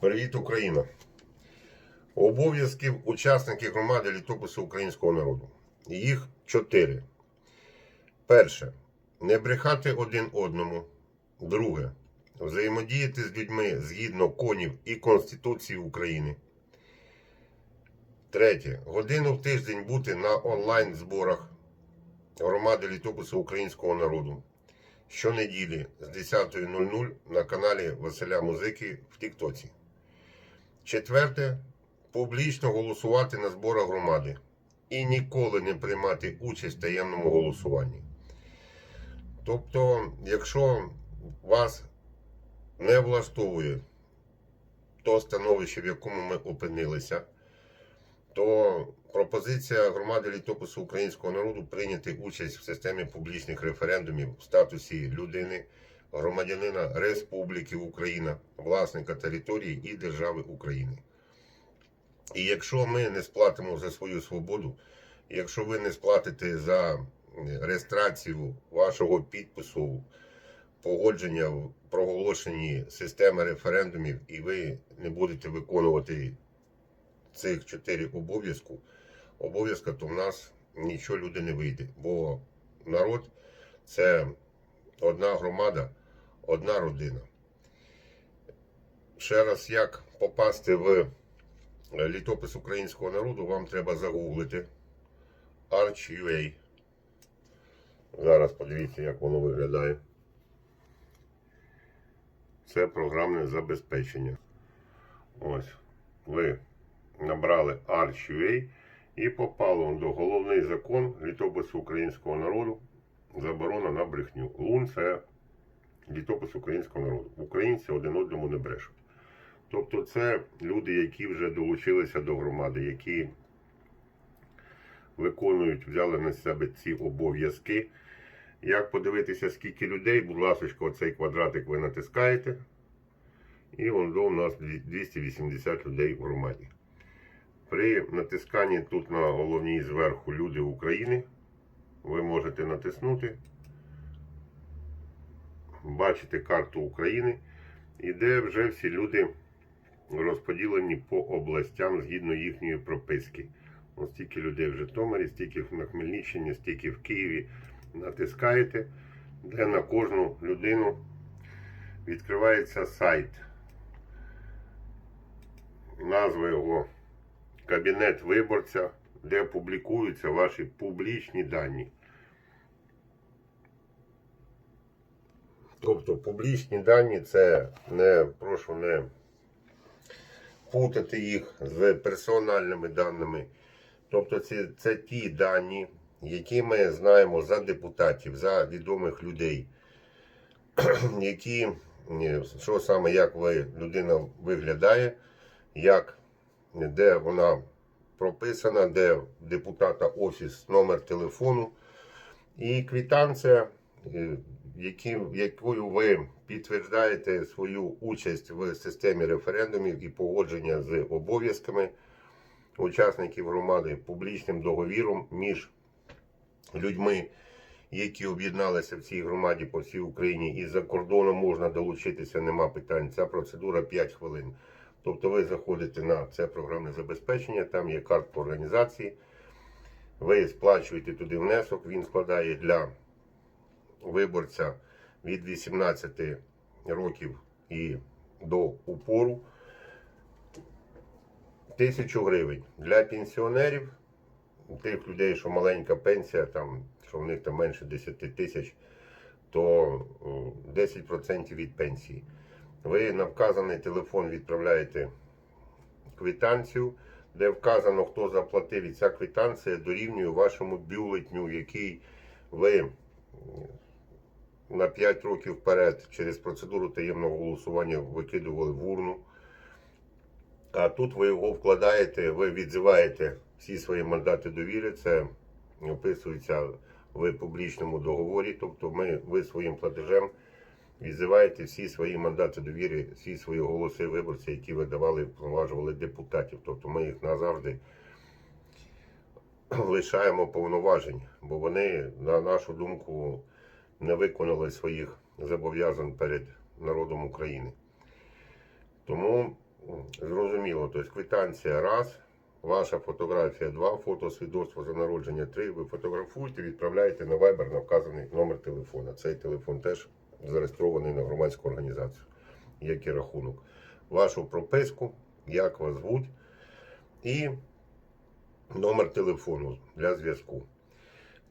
Привіт, Україна! Обов'язків учасників громади літопису українського народу. Їх чотири. Перше. Не брехати один одному. Друге. Взаємодіяти з людьми згідно конів і Конституції України. Третє. Годину в тиждень бути на онлайн зборах громади літопису українського народу. Щонеділі з 10.00 на каналі Василя Музики в Тіктоці. Четверте. Публічно голосувати на зборах громади і ніколи не приймати участь в таємному голосуванні. Тобто, якщо вас не влаштовує то становище, в якому ми опинилися, то пропозиція громади літопису українського народу прийняти участь в системі публічних референдумів в статусі людини, громадянина Республіки Україна, власника території і держави України. І якщо ми не сплатимо за свою свободу, якщо ви не сплатите за реєстрацію вашого підпису, погодження в проголошенні системи референдумів, і ви не будете виконувати цих чотири обов'язку, обов'язка, то в нас нічого люди не вийде. Бо народ це одна громада, одна родина. Ще раз, як попасти в літопис українського народу, вам треба загуглити Arch.ua. Зараз подивіться, як воно виглядає. Це програмне забезпечення. Ось. Ви набрали Arch.ua і попало до головний закон літопису українського народу. Заборона на брехню. Лун це літопис українського народу. Українці один одному не брешуть. Тобто це люди, які вже долучилися до громади, які виконують, взяли на себе ці обов'язки. Як подивитися, скільки людей, будь ласка, оцей квадратик ви натискаєте. І до у нас 280 людей в громаді. При натисканні тут на головній зверху Люди України ви можете натиснути, бачите карту України, і де вже всі люди розподілені по областям згідно їхньої прописки. Ось стільки людей в Житомирі, стільки на Хмельниччині, стільки в Києві. Натискаєте, де на кожну людину відкривається сайт. Назва його Кабінет виборця, де публікуються ваші публічні дані. Тобто публічні дані це не прошу не путати їх з персональними даними. Тобто це, це ті дані, які ми знаємо за депутатів, за відомих людей, які, що саме, як ви, людина виглядає, як, де вона прописана, де депутата офіс, номер телефону. І квітанція, які, якою ви підтверджуєте свою участь в системі референдумів і погодження з обов'язками учасників громади публічним договіром між людьми, які об'єдналися в цій громаді по всій Україні, і за кордоном можна долучитися, нема питань. Ця процедура 5 хвилин. Тобто ви заходите на це програмне забезпечення, там є картка організації, ви сплачуєте туди внесок, він складає для виборця від 18 років і до упору. Тисячу гривень для пенсіонерів, тих людей, що маленька пенсія, там, що в них там менше 10 тисяч, то 10% від пенсії. Ви на вказаний телефон відправляєте квитанцію, де вказано, хто заплатив, і ця квитанція дорівнює вашому бюлетню, який ви на 5 років вперед через процедуру таємного голосування викидували в урну. А тут ви його вкладаєте, ви відзиваєте всі свої мандати довіри. Це описується в публічному договорі. Тобто ми, ви своїм платежем відзиваєте всі свої мандати довіри, всі свої голоси виборців, які ви давали, впроваджували депутатів. Тобто ми їх назавжди лишаємо повноважень, бо вони, на нашу думку, не виконали своїх зобов'язань перед народом України. Тому зрозуміло, тобто квитанція раз, ваша фотографія два, фото свідоцтво за народження три. Ви фотографуєте, відправляєте на Viber на вказаний номер телефона. Цей телефон теж зареєстрований на громадську організацію, як і рахунок. Вашу прописку, як вас звуть, і номер телефону для зв'язку.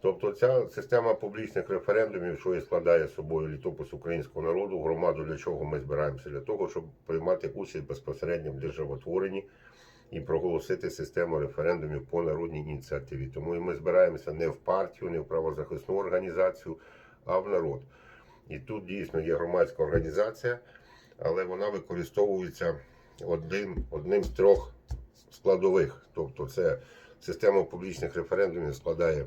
Тобто ця система публічних референдумів, що і складає собою літопис українського народу, громаду, для чого ми збираємося? Для того, щоб приймати участь безпосередньо в державотворенні і проголосити систему референдумів по народній ініціативі. Тому і ми збираємося не в партію, не в правозахисну організацію, а в народ. І тут дійсно є громадська організація, але вона використовується одним, одним з трьох складових. Тобто, це система публічних референдумів складає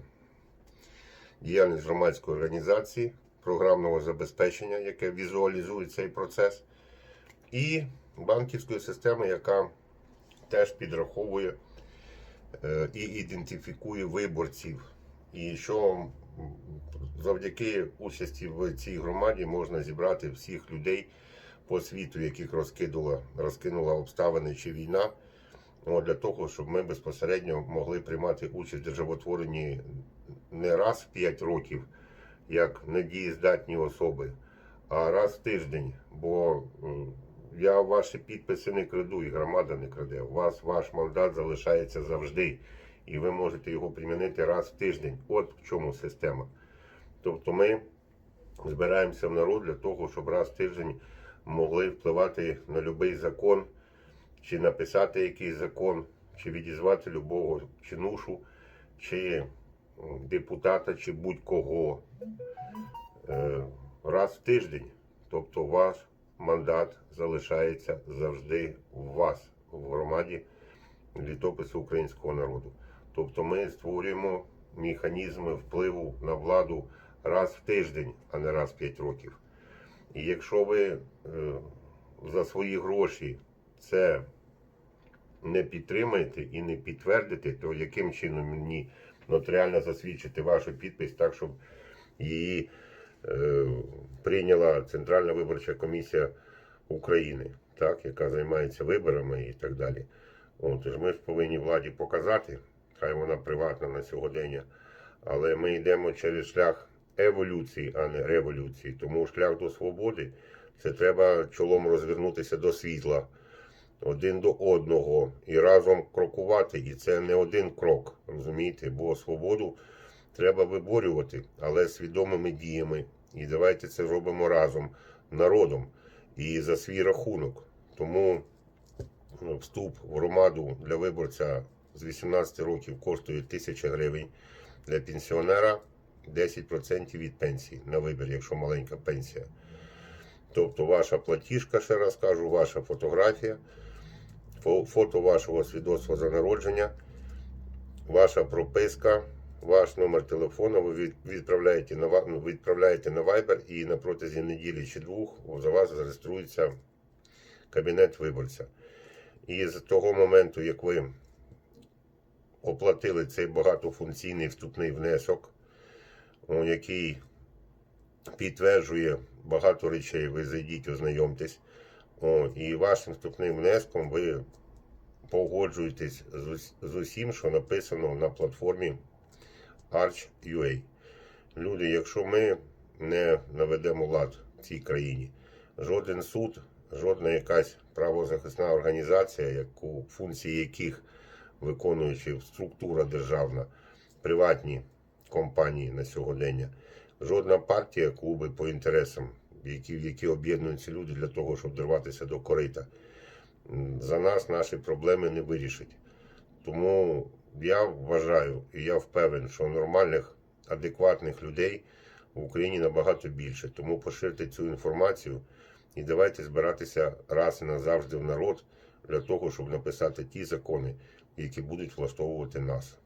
діяльність громадської організації, програмного забезпечення, яке візуалізує цей процес, і банківської системи, яка теж підраховує е, і ідентифікує виборців. І що завдяки участі в цій громаді можна зібрати всіх людей по світу, яких розкидала, розкинула обставини чи війна, для того, щоб ми безпосередньо могли приймати участь в державотворенні не раз в 5 років, як недієздатні особи, а раз в тиждень. Бо я ваші підписи не краду, і громада не краде. У вас ваш мандат залишається завжди, і ви можете його примінити раз в тиждень. От в чому система. Тобто ми збираємося в народ для того, щоб раз в тиждень могли впливати на будь-який закон, чи написати якийсь закон, чи відізвати любого чинушу, чи депутата, чи будь-кого Е, раз в тиждень. Тобто ваш мандат залишається завжди в вас, в громаді літопису українського народу. Тобто ми створюємо механізми впливу на владу раз в тиждень, а не раз в 5 років. І якщо ви е, за свої гроші це не підтримаєте і не підтвердите, то яким чином мені нотаріально засвідчити вашу підпис так, щоб її е, прийняла Центральна виборча комісія України, так, яка займається виборами і так далі. От, тож ми ж повинні владі показати, хай вона приватна на сьогодення, але ми йдемо через шлях еволюції, а не революції. Тому шлях до свободи це треба чолом розвернутися до світла один до одного і разом крокувати. І це не один крок, розумієте? Бо свободу треба виборювати, але свідомими діями. І давайте це робимо разом, народом і за свій рахунок. Тому ну, вступ в громаду для виборця з 18 років коштує 1000 гривень. Для пенсіонера 10% від пенсії на вибір, якщо маленька пенсія. Тобто ваша платіжка, ще раз кажу, ваша фотографія, фо- фото вашого свідоцтва за народження, ваша прописка, ваш номер телефону ви відправляєте на, ну, відправляєте на Viber і на протязі неділі чи двох за вас зареєструється кабінет виборця. І з того моменту, як ви оплатили цей багатофункційний вступний внесок, який підтверджує багато речей, ви зайдіть, ознайомтесь. О, і вашим вступним внеском ви погоджуєтесь з, усім, що написано на платформі Arch.ua. Люди, якщо ми не наведемо лад в цій країні, жоден суд, жодна якась правозахисна організація, яку функції яких виконуючи структура державна, приватні компанії на сьогодення, жодна партія, клуби по інтересам, які, в які об'єднуються люди для того, щоб дорватися до корита, за нас наші проблеми не вирішить. Тому я вважаю і я впевнений, що нормальних, адекватних людей в Україні набагато більше. Тому поширте цю інформацію і давайте збиратися раз і назавжди в народ для того, щоб написати ті закони, які будуть влаштовувати нас.